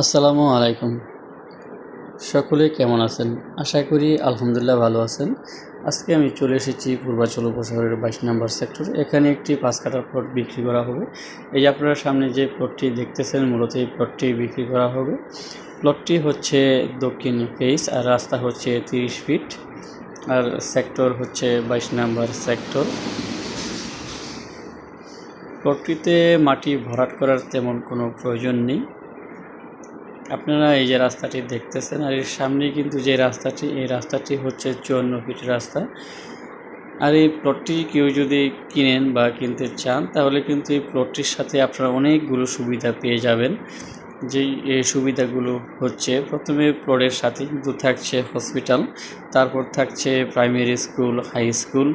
আসসালামু আলাইকুম। সকলে কেমন আছেন? আশা করি আলহামদুলিল্লাহ ভালো আছেন। আজকে আমি চলে এসেছি পূর্বাচল উপশহরের বাইশ নম্বর সেক্টর। এখানে একটি পাঁচ কাটার প্লট বিক্রি করা হবে। এই যে আপনারা সামনে যে প্লটটি দেখতেছেন, মূলত এই প্লটটি বিক্রি করা হবে। প্লটটি হচ্ছে দক্ষিণ ফেস আর রাস্তা হচ্ছে তিরিশ ফিট। আর সেক্টর হচ্ছে বাইশ নম্বর সেক্টর। প্লটটিতে মাটি ভরাট করার তেমন কোনো প্রয়োজন নেই। আপনারা এই যে রাস্তাটি দেখতেছেন, আর এর সামনে কিন্তু যে রাস্তাটি, এই রাস্তাটি হচ্ছে চুয়ান্ন ফিট রাস্তা। আর এই প্লটটি কেউ যদি কিনেন বা কিনতে চান, তাহলে কিন্তু এই প্লটটির সাথে আপনারা অনেকগুলো সুবিধা পেয়ে যাবেন। যেই সুবিধাগুলো হচ্ছে, প্রথমে প্লটের সাথে কিন্তু থাকছে হসপিটাল তারপর থাকছে প্রাইমারি স্কুল হাই স্কুল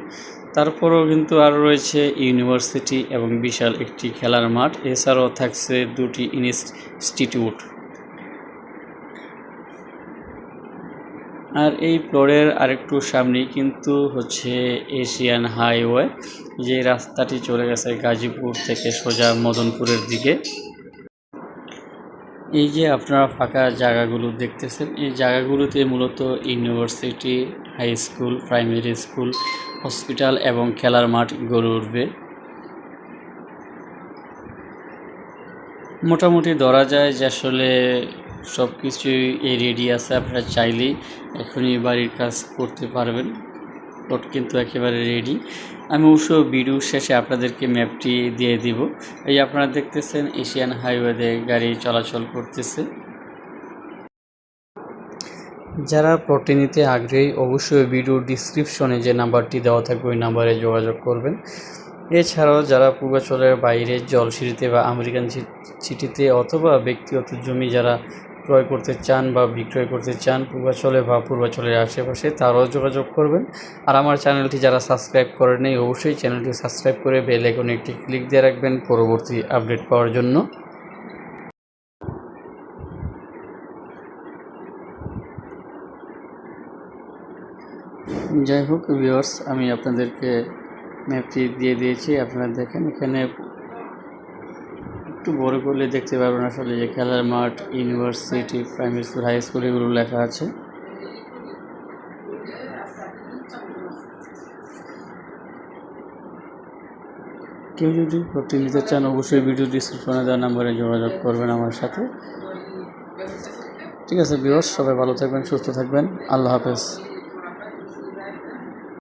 তারপরেও কিন্তু আরও রয়েছে ইউনিভার্সিটি এবং বিশাল একটি খেলার মাঠ। এছাড়াও থাকছে দুটি ইনস্টিটিউট আর এই ফ্লোরের আরেকটু সামনেই কিন্তু হচ্ছে এশিয়ান হাইওয়ে, যে রাস্তাটি চলে গেছে গাজীপুর থেকে সোজা মদনপুরের দিকে। এই যে আপনারা ফাঁকা জায়গাগুলো দেখতেছেন, এই জায়গাগুলোতে মূলত university, high school, primary school, hospital এবং খেলার মাঠ গড়ে উঠবে। মোটামুটি ধরা যায় যে আসলে সব কিছুই এই রেডি আছে, আপনারা চাইলেই এখনই বাড়ির কাজ করতে পারবেন। প্লট কিন্তু একেবারে রেডি আমি অবশ্য ভিডিও শেষে আপনাদেরকে ম্যাপটি দিয়ে দিব। এই আপনারা দেখতেছেন এশিয়ান হাইওয়েতে গাড়ি চলাচল করতেছে। যারা প্লটে নিতে আগ্রহী, অবশ্যই ভিডিও ডিসক্রিপশনে যে নাম্বারটি দেওয়া থাকবে, ওই নাম্বারে যোগাযোগ করবেন। এছাড়াও যারা পূর্বাচলের বাইরে জলসিঁড়িতে বা আমেরিকান সিটিতে অথবা ব্যক্তিগত জমি যারা ক্রয় করতে চান বা বিক্রয় করতে চান, পূর্বাচলে বা পূর্বাচলের আশেপাশে, তারাও যোগাযোগ করবেন। আর আমার চ্যানেলটি যারা সাবস্ক্রাইব করেন নেই, অবশ্যই চ্যানেলটি সাবস্ক্রাইব করে বেল আইকনে একটি ক্লিক দিয়ে রাখবেন পরবর্তী আপডেট পাওয়ার জন্য। যাই হোক ভিউয়ার্স আমি আপনাদেরকে ম্যাপটি দিয়ে দিয়েছি। আপনারা দেখেন, এখানে একটু বড় করলে দেখতে পারবেন আসলে যে খেলার মাঠ, university, primary school, high school এগুলো লেখা আছে। কেউ যদি ভর্তি নিতে চান, অবশ্যই ভিডিও ডিসক্রিপশনে দেওয়া নাম্বারে যোগাযোগ করবেন আমার সাথে। ঠিক আছে বিয়স সবাই ভালো থাকবেন, সুস্থ থাকবেন। আল্লাহ হাফেজ।